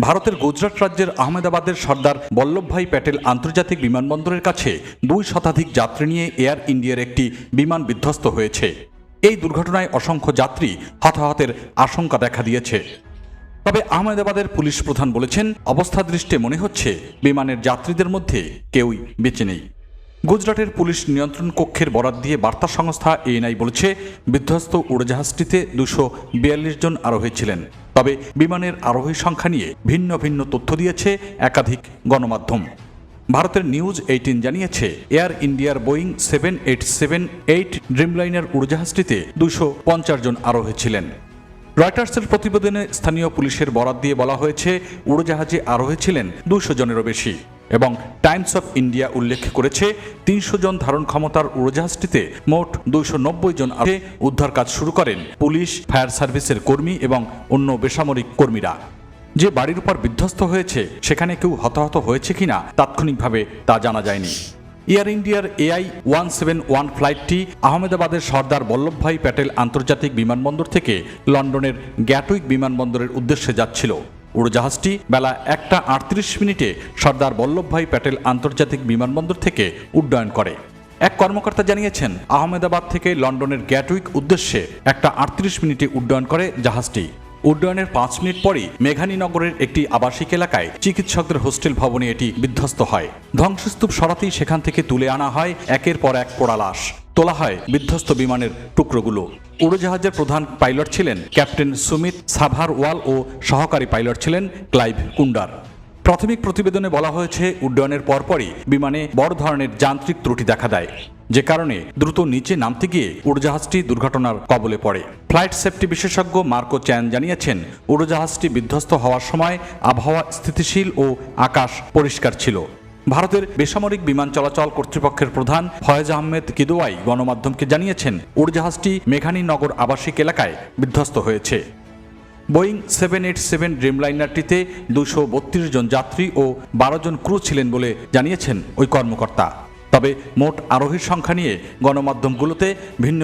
ভারতের গুজরাট রাজ্যের আহমেদাবাদের সর্দার বল্লভভাই প্যাটেল আন্তর্জাতিক বিমানবন্দরের কাছে দুই শতাধিক যাত্রী নিয়ে এয়ার ইন্ডিয়ার একটি বিমান বিধ্বস্ত হয়েছে। এই দুর্ঘটনায় অসংখ্য যাত্রী হতাহতের আশঙ্কা দেখা দিয়েছে। তবে আহমেদাবাদের পুলিশ প্রধান বলেছেন অবস্থা দৃষ্টে মনে হচ্ছে বিমানের যাত্রীদের মধ্যে কেউই বেঁচে নেই। গুজরাটের পুলিশ নিয়ন্ত্রণ কক্ষের বরাত দিয়ে বার্তা সংস্থা এএনআই বলেছে, বিধ্বস্ত উড়োজাহাজটিতে দুশো বিয়াল্লিশ জন আরোহী ছিলেন। তবে বিমানের আরোহী সংখ্যা নিয়ে ভিন্ন ভিন্ন তথ্য দিয়েছে একাধিক গণমাধ্যম। ভারতের নিউজ এইটিন জানিয়েছে, এয়ার ইন্ডিয়ার Boeing seven eight seven eight Dreamliner উড়োজাহাজটিতে দুশো পঞ্চাশ জন আরোহী ছিলেন। রয়টার্সের প্রতিবেদনে স্থানীয় পুলিশের বরাত দিয়ে বলা হয়েছে, উড়োজাহাজে আরোহী ছিলেন দুশো জনেরও বেশি। এবং টাইমস অফ ইন্ডিয়া উল্লেখ করেছে, তিনশো জন ধারণ ক্ষমতার উড়োজাহাজটিতে মোট দুইশো নব্বই জন উদ্ধার কাজ শুরু করেন পুলিশ, ফায়ার সার্ভিসের কর্মী এবং অন্য বেসামরিক কর্মীরা। যে বাড়ির উপর বিধ্বস্ত হয়েছে, সেখানে কেউ হতাহত হয়েছে কিনা তাৎক্ষণিকভাবে তা জানা যায়নি। এয়ার ইন্ডিয়ার এআই ওয়ান সেভেন ওয়ান ফ্লাইটটি আহমেদাবাদের সর্দার বল্লভভাই প্যাটেল আন্তর্জাতিক বিমানবন্দর থেকে লন্ডনের গ্যাটুইক বিমানবন্দরের উদ্দেশ্যে যাচ্ছিল। উড়োজাহাজটি বেলা একটা আটত্রিশ মিনিটে সর্দার বল্লভভাই প্যাটেল আন্তর্জাতিক বিমানবন্দর থেকে উড্ডয়ন করে। এক কর্মকর্তা জানিয়েছেন, আহমেদাবাদ থেকে লন্ডনের গ্যাটউইক উদ্দেশ্যে একটা আটত্রিশ মিনিটে উড্ডয়ন করে জাহাজটি। উড্ডয়নের পাঁচ মিনিট পরই মেঘানীনগরের একটি আবাসিক এলাকায় চিকিৎসকদের হোস্টেল ভবনে এটি বিধ্বস্ত হয়। ধ্বংসস্তূপ সরাতেই সেখান থেকে তুলে আনা হয় একের পর এক পোড়া লাশ। তোলা হয় বিধ্বস্ত বিমানের টুকরোগুলো। উড়োজাহাজের প্রধান পাইলট ছিলেন ক্যাপ্টেন সুমিত সাভারওয়াল ও সহকারী পাইলট ছিলেন ক্লাইভ কুন্ডার। প্রাথমিক প্রতিবেদনে বলা হয়েছে, উড্ডয়নের পরপরই বিমানে বড় ধরনের যান্ত্রিক ত্রুটি দেখা দেয়, যে কারণে দ্রুত নিচে নামতে গিয়ে উড়োজাহাজটি দুর্ঘটনার কবলে পড়ে। ফ্লাইট সেফটি বিশেষজ্ঞ মার্কো চ্যান জানিয়েছেন, উড়োজাহাজটি বিধ্বস্ত হওয়ার সময় আবহাওয়া স্থিতিশীল ও আকাশ পরিষ্কার ছিল। ভারতের বেসামরিক বিমান চলাচল কর্তৃপক্ষের প্রধান ফয়েজ আহমেদ কিদোয়াই গণমাধ্যমকে জানিয়েছেন, উড়োজাহাজটি মেঘানীনগর আবাসিক এলাকায় বিধ্বস্ত হয়েছে। বোয়িং সেভেন এইট সেভেন ড্রিমলাইনারটিতে দুশো বত্রিশ জন যাত্রী ও বারো জন ক্রু ছিলেন বলে জানিয়েছেন ওই কর্মকর্তা। তবে মোট আরোহীর সংখ্যা নিয়ে গণমাধ্যমগুলোতে ভিন্ন